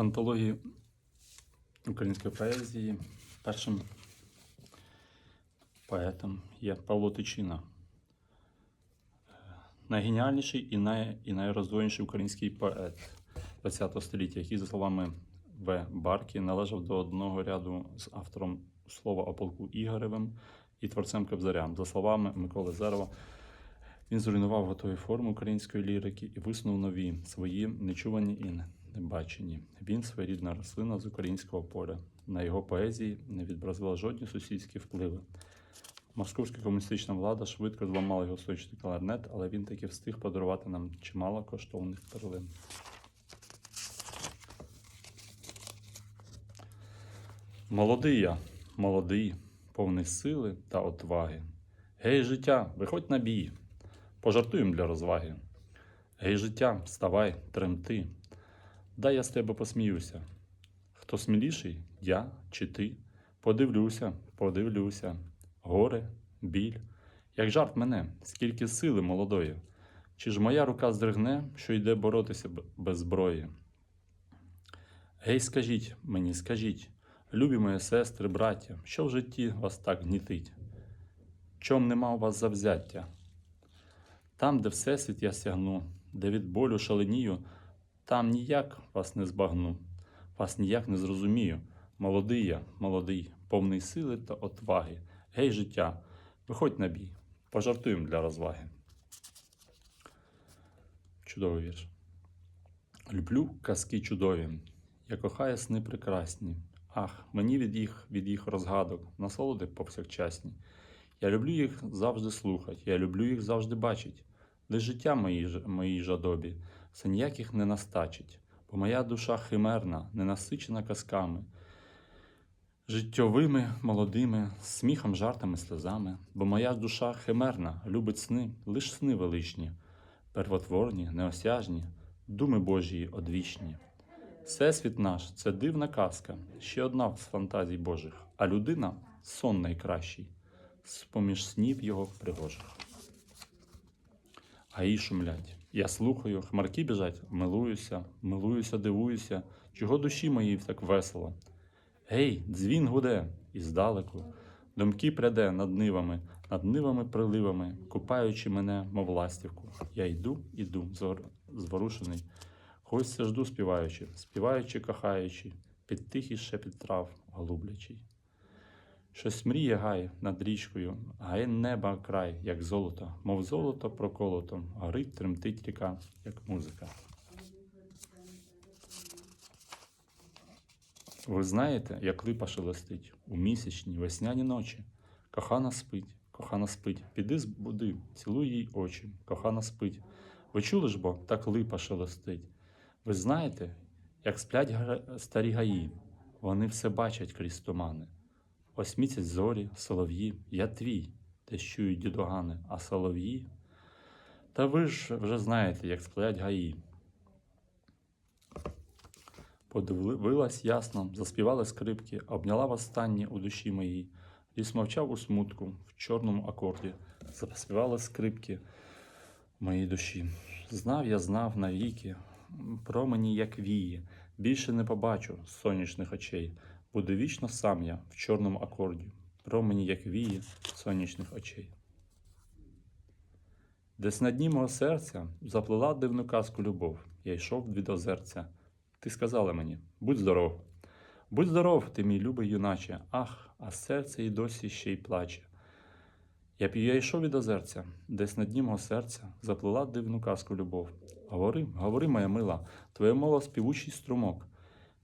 Антології української поезії першим поетом є Павло Тичина. Е, Найгеніальніший і, най, і найроздвоєніший український поет ХХ століття, який, за словами В. Баркі, належав до одного ряду з автором слова о полку Ігоревим і творцем Кобзарям. За словами Миколи Зерова, він зруйнував готові форми української лірики і виснув нові, свої нечувані і небачені. Він своєрідна рослина з українського поля. На його поезії не відобразила жодні сусідські впливи. Московська комуністична влада швидко зламала його сонячний кларнет, але він таки встиг подарувати нам чимало коштовних перлин. Молодий я, молодий, повний сили та отваги. Гей, життя, виходь на бій, пожартуєм для розваги. Гей, життя, вставай, тремти. Дай я з тебе посміюся. Хто сміліший, я чи ти? Подивлюся, подивлюся. Горе, біль, як жарт мене, скільки сили молодої. Чи ж моя рука здригне, що йде боротися без зброї? Гей, скажіть мені, скажіть, любі мої сестри, браття, що в житті вас так гнітить? Чом нема у вас завзяття? Там, де всесвіт я сягну, де від болю шаленію, там ніяк вас не збагну, вас ніяк не зрозумію. Молодий я, молодий, повний сили та отваги. Гей, життя, виходь на бій, пожартуємо для розваги. Чудовий вірш. Люблю казки чудові, я кохаю сни прекрасні. Ах, мені від їх, від їх розгадок, насолоди повсякчасні. Я люблю їх завжди слухать, я люблю їх завжди бачить. Лиш життя моїй, моїй жадобі все ніяких не настачить, бо моя душа химерна, ненасичена казками, життєвими, молодими, сміхом, жартами, сльозами, бо моя душа химерна, любить сни, лиш сни величні, первотворні, неосяжні, думи Божії одвічні. Всесвіт наш це дивна казка, ще одна з фантазій Божих, а людина сон найкращий, з-поміж снів його пригожих. Гаї шумлять. Я слухаю, хмарки біжать, милуюся, милуюся, дивуюся, чого душі моїй так весело. Гей, дзвін гуде, і здалеку, думки пряде над нивами, над нивами приливами, купаючи мене, мов ластівку. Я йду, іду, зворушений. Хоч це жду співаючи, співаючи, кохаючи, під тихий шепіт трав голублячий. Щось мріє гай над річкою, гай неба край, як золото, мов золото проколото, горить, тремтить ріка, як музика. Ви знаєте, як липа шелестить у місячні весняні ночі. Кохана спить, кохана спить, піди збуди, цілуй їй очі, кохана спить. Ви чули ж бо, так липа шелестить. Ви знаєте, як сплять старі гаї, вони все бачать крізь тумани. Ось місяць зорі, солов'ї, я твій, те чують дідогани, а солов'ї. Та ви ж вже знаєте, як сплять гаї. Подивилась ясно, заспівали скрипки, обняла востаннє у душі моїй. Ліс мовчав у смутку, в чорному акорді, заспівали скрипки моїй душі. Знав я, знав навіки, промені, як вії, більше не побачу сонячних очей. Буду вічно сам я в чорному акорді, промені, як вії сонячних очей. Десь на дні мого серця заплела дивну казку любов. Я йшов від озерця. Ти сказала мені: будь здоров. Будь здоров, ти мій любий юначе. Ах, а серце і досі ще й плаче. Я я йшов від озерця, десь на дні мого серця заплела дивну казку любов. Говори, говори, моя мила, твоє мова співучий струмок.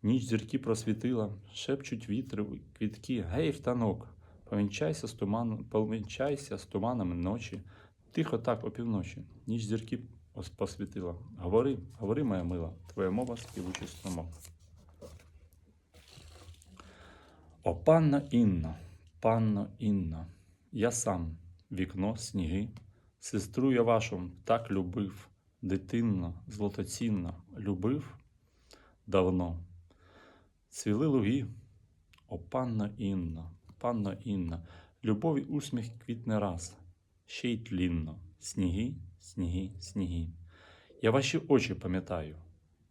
Ніч зірки просвітила, шепчуть вітри, квітки, гей, в танок. Повінчайся з туманом, повінчайся з туманами ночі. Тихо так опівночі, ніч зірки ос- посвітила. Говори, говори, моя мила, твоя мова співучий струмок. О, панна Інна, панно Інна, я сам, вікно, сніги, сестру я вашу так любив, дитинно, злотоцінно любив давно. Цвіли луги, о панно Інна, панно Інна, любові усміх квітне раз, ще й тлінно, сніги, сніги, сніги. Я ваші очі пам'ятаю,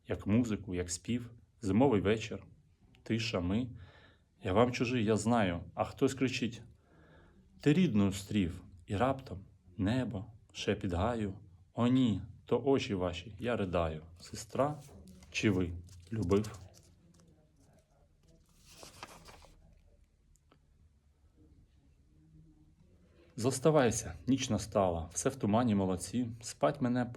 як музику, як спів, зимовий вечір, тиша ми. Я вам чужий, я знаю, а хтось кричить: Ти рідну стрів, і раптом небо, шепіт гаю. О, ні, то очі ваші, я ридаю. Сестра чи ви любив? Зоставайся, ніч настала, все в тумані молодці, спать мене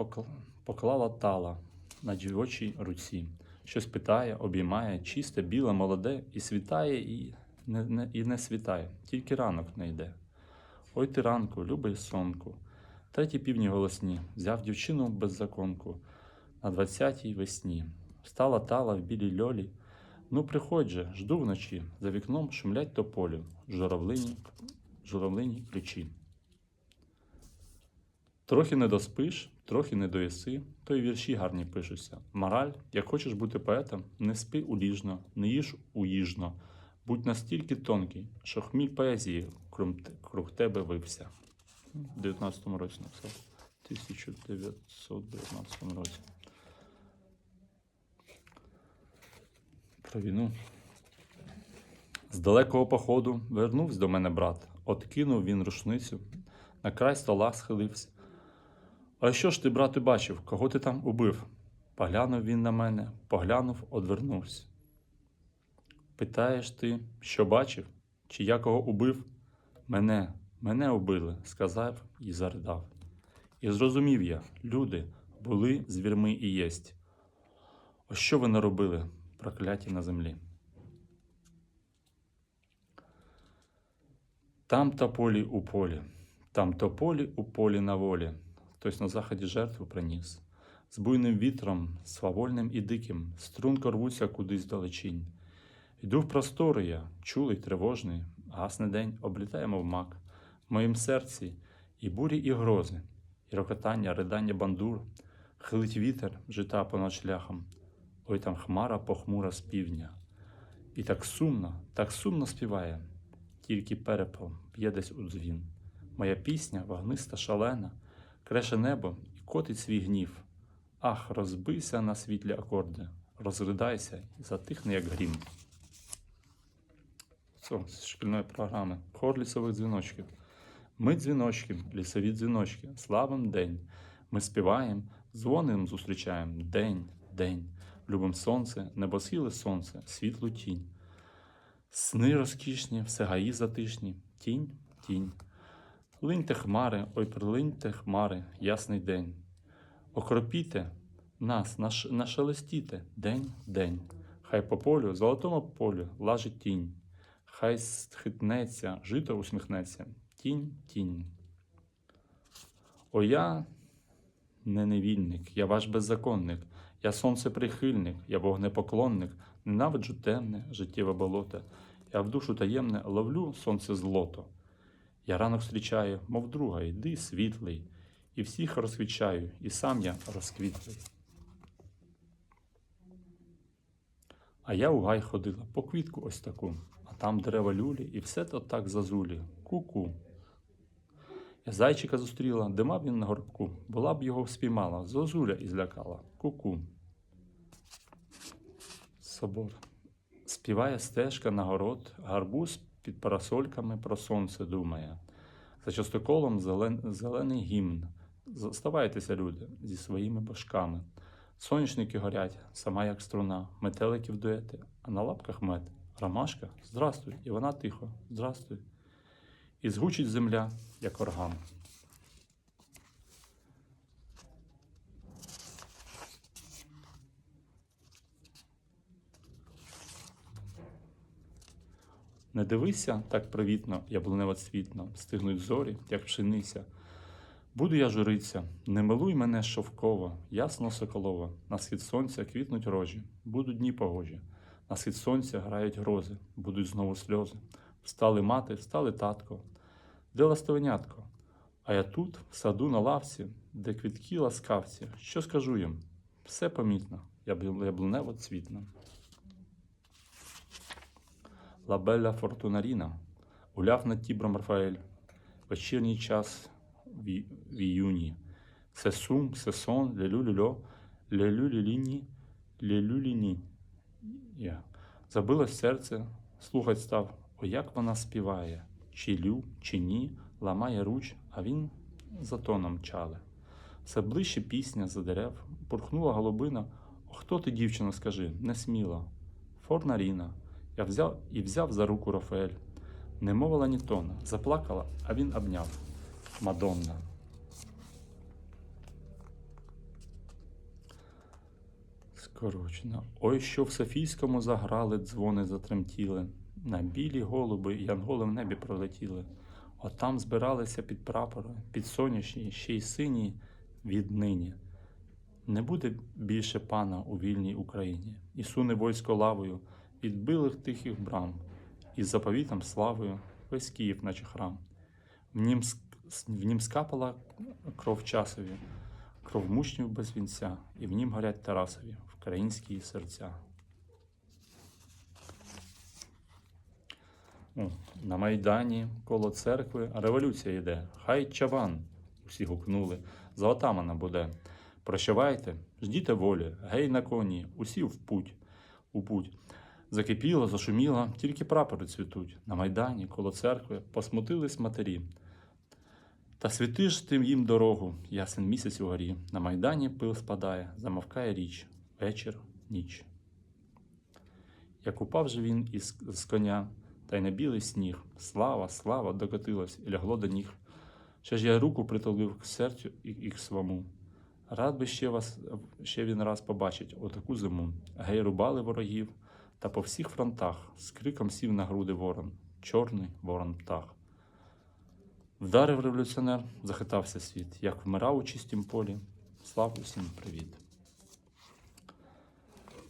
поклала тала на дівочій руці. Щось питає, обіймає, чисте, біле, молоде, і світає, і не, не, і не світає, тільки ранок не йде. Ой ти ранку, любий сонку. Треті півні голосні, взяв дівчину без законку на двадцятій весні. Встала тала в білій льолі. Ну, приходь же, жду вночі, за вікном шумлять тополі, журавлині, журавлині ключі. Трохи не доспиш, трохи не доїси, то й вірші гарні пишуться. Мораль, як хочеш бути поетом, не спи уліжно, не їж уїжно, будь настільки тонкий, що хміль поезії круг тебе вився. В 19-му році написав. 1919 році. Про війну. З далекого походу вернувся до мене брат. Откинув він рушницю, на край стола схилився. А що ж ти, брате, бачив, кого ти там убив? Поглянув він на мене, поглянув, одвернувся. Питаєш ти, що бачив, чи я кого убив? Мене, мене убили, сказав і заридав. І зрозумів я, люди були звірми і єсть. Ось що ви наробили, прокляті на землі. Там тополі у полі, там тополі у полі на волі, хтось на заході жертву приніс. З буйним вітром, свавольним і диким, струнко рвуться кудись далечінь. Йду в простори я, чулий, тривожний, гасне день, облітаємо в мак. В моїм серці і бурі, і грози, і рокотання, ридання бандур, хилить вітер, жита понад шляхом. Ой там хмара похмура з півдня. І так сумно, так сумно співає, тільки перепел б'є десь у дзвін. Моя пісня вогниста шалена, креше небо і котить свій гнів. Ах, розбийся на світлі акорди, розридайся і затихни, як грім. Це з шкільної програми. Хор лісових дзвіночків. Ми дзвіночки, лісові дзвіночки, славим день. Ми співаємо, дзвоним зустрічаємо день, день. Любим сонце, небосхиле сонце, світлу тінь. Сни розкішні, все гаї затишні, тінь, тінь. Линьте хмари, ой, прилиньте хмари, ясний день. Окропіте нас, наш, нашелестіте день, день. Хай по полю, золотому полю лажить тінь. Хай схитнеться, жито усміхнеться, тінь, тінь. О, я не невільник, я ваш беззаконник, я сонцеприхильник, я вогнепоклонник, ненавиджу темне, життєве болото. Я в душу таємне ловлю сонце злото. Я ранок зустрічаю, мов друга, йди світлий, і всіх розквічаю, і сам я розквітлий. А я у гай ходила по квітку ось таку, а там дерева люлі, і все то так зазулі. Ку-ку. Я зайчика зустріла, де мав він на горбку, була б його спіймала, зозуля і злякала. Ку-ку. Собор. Співає стежка на город, гарбуз під парасольками про сонце думає. За частоколом зелен... зелений гімн. Заставайтеся, люди, зі своїми башками. Сонячники горять, сама як струна, метеликів дуети, а на лапках мед. Ромашка, здрастуй, і вона тихо, здрастуй. І згучить земля, як орган. Не дивися так привітно, яблунево цвітно, стигнуть зорі, як пшениця. Буду я журиться, не милуй мене шовково, ясно соколово, на схід сонця квітнуть рожі, будуть дні погожі, на схід сонця грають грози, будуть знову сльози. Встали мати, встали татко, де ластовенятко? А я тут, в саду на лавці, де квітки ласкавці, що скажу їм? Все помітно, яблунево цвітно. Лабелла Фортунаріна гуляв над Тібром Рафаель. Вечірній час в, в іюні. Се сум, се сон, лелю люльо, лелю ліліні, лелю ліні. Я. Забилось серце, слухать став, о як вона співає, чи лю, чи ні, ламає руч, а він за тоном чале. Все ближче пісня за дерев, пурхнула голубина. О, хто ти, дівчино, скажи, не сміла. Форнаріна. Я взяв і взяв за руку Рафаель. Не мовила ні тона, заплакала, а він обняв. Мадонна. Скорочено. Ой, що в Софійському заграли, дзвони затремтіли. На білі голуби янголи в небі пролетіли. Отам збиралися під прапори, під сонячні, ще й сині віднині. Не буде більше пана у вільній Україні, і суне войсько лавою від билих тихих брам, і заповітом славою весь Київ, наче храм. В нім, в нім скапала кров часові, кров мучнів без вінця, і в нім горять Тарасові, українські серця. О, на Майдані коло церкви революція йде. Хай чаван. Усі гукнули. За отамана буде. Прощавайте, ждіте волі, гей на коні, усі в путь. У путь. Закипіло, зашуміло, тільки прапори цвітуть. На Майдані, коло церкви, посмутились матері. Та світи ж ти їм дорогу, ясен місяць угорі. На Майдані пил спадає, замовкає річ, вечір, ніч. Як упав же він із з коня, та й на білий сніг. Слава, слава, докотилась і лягло до ніг. Ще ж я руку притулив к серцю і, і к свому. Рад би ще вас, ще він раз побачить отаку зиму. Гей, рубали ворогів, та по всіх фронтах з криком сів на груди ворон, чорний ворон птах. Вдарив революціонер, захитався світ, як вмирав у чистім полі. Слав усім привіт.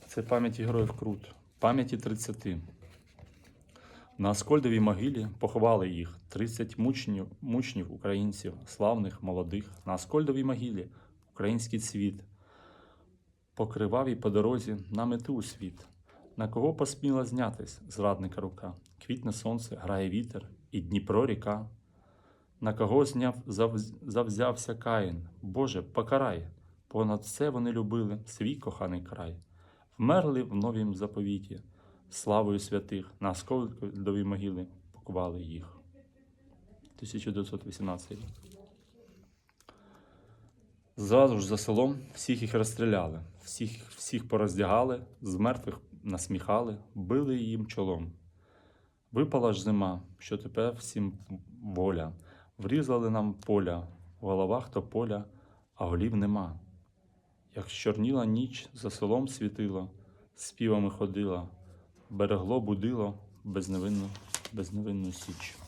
Це пам'яті героїв Крут, пам'яті 30. На Аскольдовій могилі поховали їх 30 мучнів, мучнів українців, славних, молодих. На Аскольдовій могилі український цвіт. Покривав і по дорозі на мету у світ. На кого посміла знятись зрадника рука? Квітне сонце, грає вітер, і Дніпро ріка. На кого зняв, зав, завзявся Каїн? Боже, покарай! Понад все вони любили свій коханий край. Вмерли в новім заповіті, славою святих на Аскольдовій могили покували їх. 1918 рік. Зразу ж за селом всіх їх розстріляли, всіх, всіх пороздягали, з мертвих насміхали, били їм чолом. Випала ж зима, що тепер всім воля. Врізали нам поля, в головах то поля, а голів нема. Як чорніла ніч за селом світила, співами ходила, берегло будило безневинну, безневинну січ.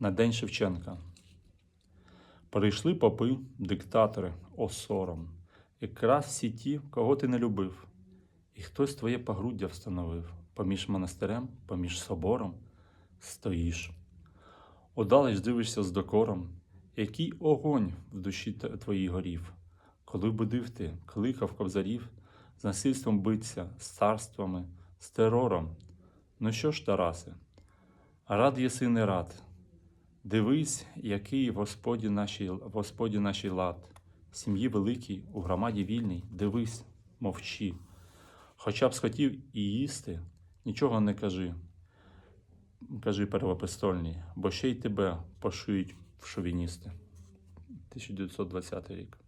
На День Шевченка. Прийшли попи, диктатори, о сором, якраз всі ті, кого ти не любив, і хтось твоє погруддя встановив поміж монастирем, поміж собором стоїш. Удалеч дивишся з докором, який огонь в душі твоїй горів, коли будив ти, кликав кобзарів, з насильством биться, з царствами, з терором. Ну що ж, Тарасе, рад єси не рад. Дивись, який Господі нашій, Господі нашій лад, сім'ї великій, у громаді вільній, дивись, мовчи. Хоча б схотів і їсти, нічого не кажи. Кажи первопрестольній, бо ще й тебе пошують в шовіністи. 1920 рік.